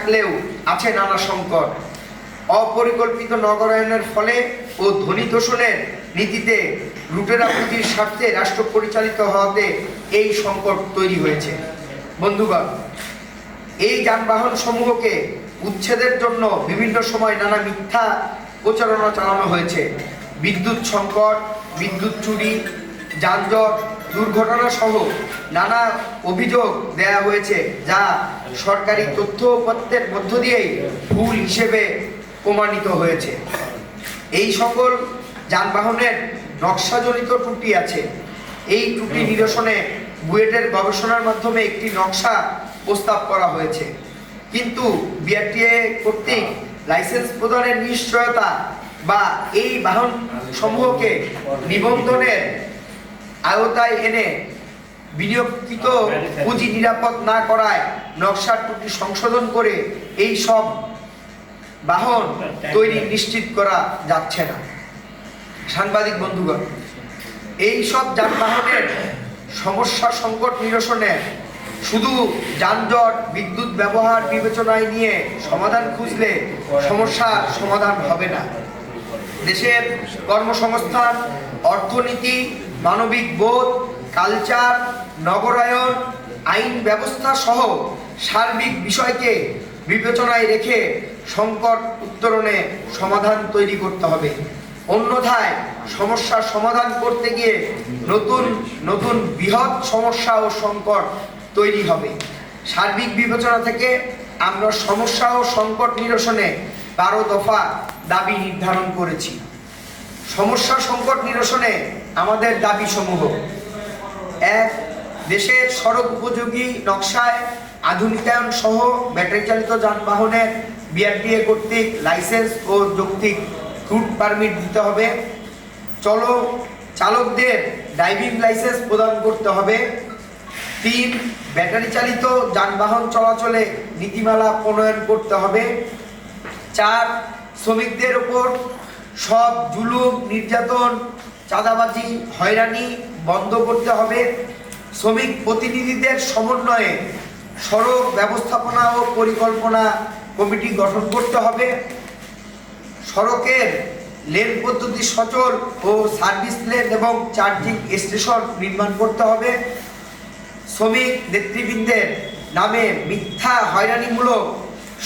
থাকলেও আছে নানা সংকট। অপরিকল্পিত নগরায়নের ফলে ও ধ্বনি দূষণের নীতিতে লুটেরা পুঁজির স্বার্থে রাষ্ট্র পরিচালিত হওয়াতে এই সংকট তৈরি হয়েছে। বন্ধুগণ, এই যানবাহন সমূহকে উচ্ছেদের জন্য বিভিন্ন সময় নানা মিথ্যা প্রচারণা চালানো হয়েছে। বিদ্যুৎ সংকট, বিদ্যুৎ চুরি যানজট দুর্ঘটনা সহ নানা অভিযোগ দেয়া হয়েছে যা সরকারি তথ্যপত্রের মধ্য দিয়েই ভুল হিসেবে প্রমাণিত হয়েছে। এই সকল যানবাহনের নকশাজনিত ত্রুটি আছে। এই ত্রুটি নিরসনে বুয়েটের গবেষণার মাধ্যমে একটি নকশা প্রস্তাব করা হয়েছে। কিন্তু বিআরটিএ কর্তৃক লাইসেন্স প্রদানের নিশ্চয়তা বা এই বাহন সমূহকে নিবন্ধনের আওতায় এনে বিনিয়োগকৃত পুঁজি নিরাপদ না করায় নকশার ত্রুটি সংশোধন করে এই সব বাহন তৈরি নিশ্চিত করা যাচ্ছে না। সাংবাদিক বন্ধুগণ এই সব যানবাহনের সমস্যা সংকট নিরসনে শুধু যানজট বিদ্যুৎ ব্যবহার বিবেচনায় নিয়ে সমাধান খুঁজলে সমস্যার সমাধান হবে না। দেশের কর্মসংস্থান অর্থনীতি মানবিক বোধ, কালচার, নগরায়ন, আইন ব্যবস্থা সহ সার্বিক বিষয়কে বিবেচনায় রেখে সংকট উত্তরণে সমাধান তৈরি করতে হবে। অন্যথায় সমস্যার সমাধান করতে গিয়ে নতুন নতুন বৃহৎ সমস্যা ও সংকট তৈরি হবে। সার্বিক বিবেচনা থেকে আমরা সমস্যা ও সংকট নিরসনে বারো দফা দাবি নির্ধারণ করেছি। সমস্যা সংকট নিরসনে আমাদের দাবি সমূহ এক, দেশের সড়ক উপযোগী নকশায় আধুনিকায়ন সহ ব্যাটারি চালিত যানবাহনের বিআরটিএ কর্তৃক লাইসেন্স ও যৌক্তিক রুট পারমিট দিতে হবে। চলো, চালকদের ড্রাইভিং লাইসেন্স প্রদান করতে হবে। তিন ব্যাটারি চালিত যানবাহন চলাচলে নীতিমালা প্রণয়ন করতে হবে। চার, শ্রমিকদের ওপর সব জুলুম, নির্যাতন চাঁদাবাজি, হয়রানি বন্ধ করতে হবে। শ্রমিক প্রতিনিধিদের সমন্বয়ে সড়ক ব্যবস্থাপনা ও পরিকল্পনা কমিটি গঠন করতে হবে। সড়কের লেন পদ্ধতি সচল ও সার্ভিস লেন এবং চার্জিং স্টেশন নির্মাণ করতে হবে। শ্রমিক নেতৃবৃন্দের নামে মিথ্যা হয়রানিমূলক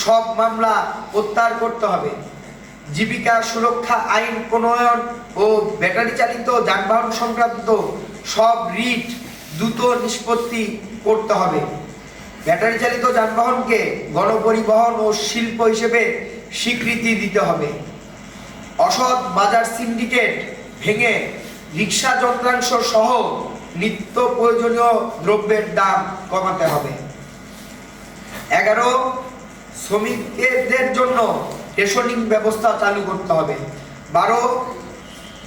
সব মামলা প্রত্যাহার করতে হবে। জীবিকা সুরক্ষা আইন প্রণয়ন ও ব্যাটারি চালিত যানবাহন সংক্রান্ত সব রিট দ্রুত নিষ্পত্তি করতে হবে। ব্যাটারি চালিত যানবাহনকে গণপরিবহন ও শিল্প হিসেবে স্বীকৃতি দিতে হবে। অসৎ বাজার সিন্ডিকেট ভেঙে রিক্সা যন্ত্রাংশ সহ নিত্য প্রয়োজনীয় দ্রব্যের দাম কমাতে হবে। এগারো, শ্রমিকদের জন্য রেশনিং ব্যবস্থা চালু করতে হবে। বারো,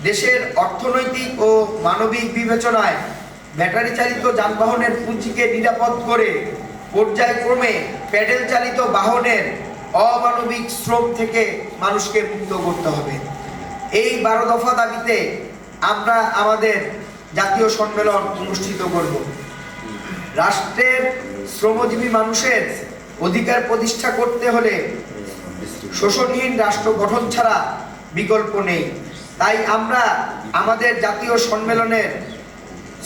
দেশের অর্থনৈতিক ও মানবিক বিবেচনায় ব্যাটারি চালিত যানবাহনের পুঁজিকে নিরাপদ করে পর্যায়ক্রমে প্যাডেল চালিত বাহনের অমানবিক শ্রম থেকে মানুষকে মুক্ত করতে হবে। এই বারো দফা দাবিতে আমরা আমাদের জাতীয় সম্মেলন অনুষ্ঠিত করব। রাষ্ট্রের শ্রমজীবী মানুষের অধিকার প্রতিষ্ঠা করতে হলে শোষণহীন রাষ্ট্র গঠন ছাড়া বিকল্প নেই। তাই আমরা আমাদের জাতীয় সম্মেলনের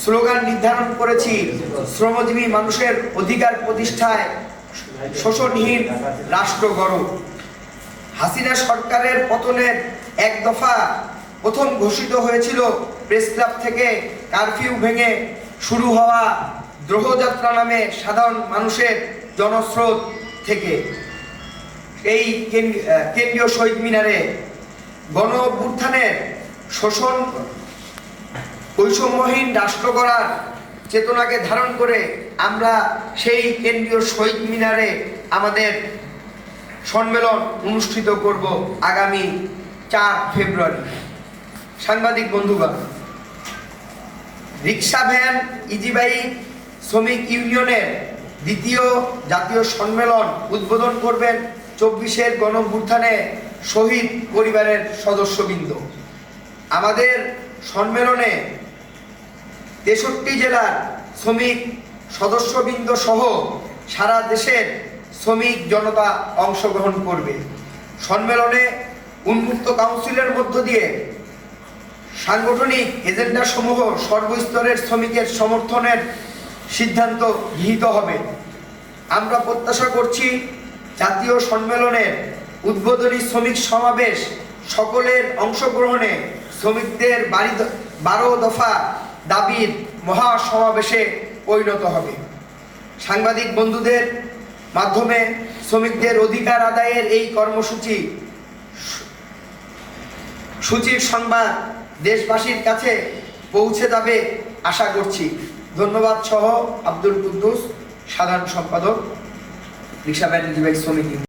স্লোগান নির্ধারণ করেছি, শ্রমজীবী মানুষের অধিকার প্রতিষ্ঠায় শোষণহীন রাষ্ট্র গড় হাসিনা সরকারের পতনের এক দফা প্রথম ঘোষিত হয়েছিল প্রেস ক্লাব থেকে কারফিউ ভেঙে শুরু হওয়া দ্রোহযাত্রা নামে সাধারণ মানুষের জনস্রোত থেকে। এই কেন- কেন্দ্রীয় শহীদ মিনারে গণ অভ্যুত্থানের শোষণ বৈষম্যহীন রাষ্ট্র করার চেতনাকে ধারণ করে আমরা সেই কেন্দ্রীয় শহীদ মিনারে আমাদের সম্মেলন অনুষ্ঠিত করব আগামী চার ফেব্রুয়ারি। সাংবাদিক বন্ধুগণ, রিক্সা ভ্যান ইজি বাইক শ্রমিক ইউনিয়নের দ্বিতীয় জাতীয় সম্মেলন উদ্বোধন করবেন চব্বিশের গণভ্যুত্থানে শহীদ পরিবারের সদস্যবৃন্দ। আমাদের সম্মেলনে তেষট্টি জেলার শ্রমিক সদস্যবৃন্দ সহ সারা দেশের শ্রমিক জনতা অংশগ্রহণ করবে। সম্মেলনে উন্মুক্ত কাউন্সিলের মধ্য দিয়ে সাংগঠনিক এজেন্ডা সমূহ সর্বস্তরের শ্রমিকের সমর্থনের সিদ্ধান্ত গৃহীত হবে। আমরা প্রত্যাশা করছি জাতীয় সম্মেলনের উদ্বোধনী শ্রমিক সমাবেশ সকলের অংশগ্রহণে শ্রমিকদের বাড়ি বারো দফা দাবির মহা সমাবেশে পরিণত হবে। সাংবাদিক বন্ধুদের মাধ্যমে শ্রমিকদের অধিকার আদায়ের এই কর্মসূচি সূচির সংবাদ দেশবাসীর কাছে পৌঁছে যাবে আশা করছি। ধন্যবাদ সহ আব্দুল কুদ্দুস, সাধারণ সম্পাদক। রিক্সা ব্যাটারি শ্রমিক ইউনিয়ন।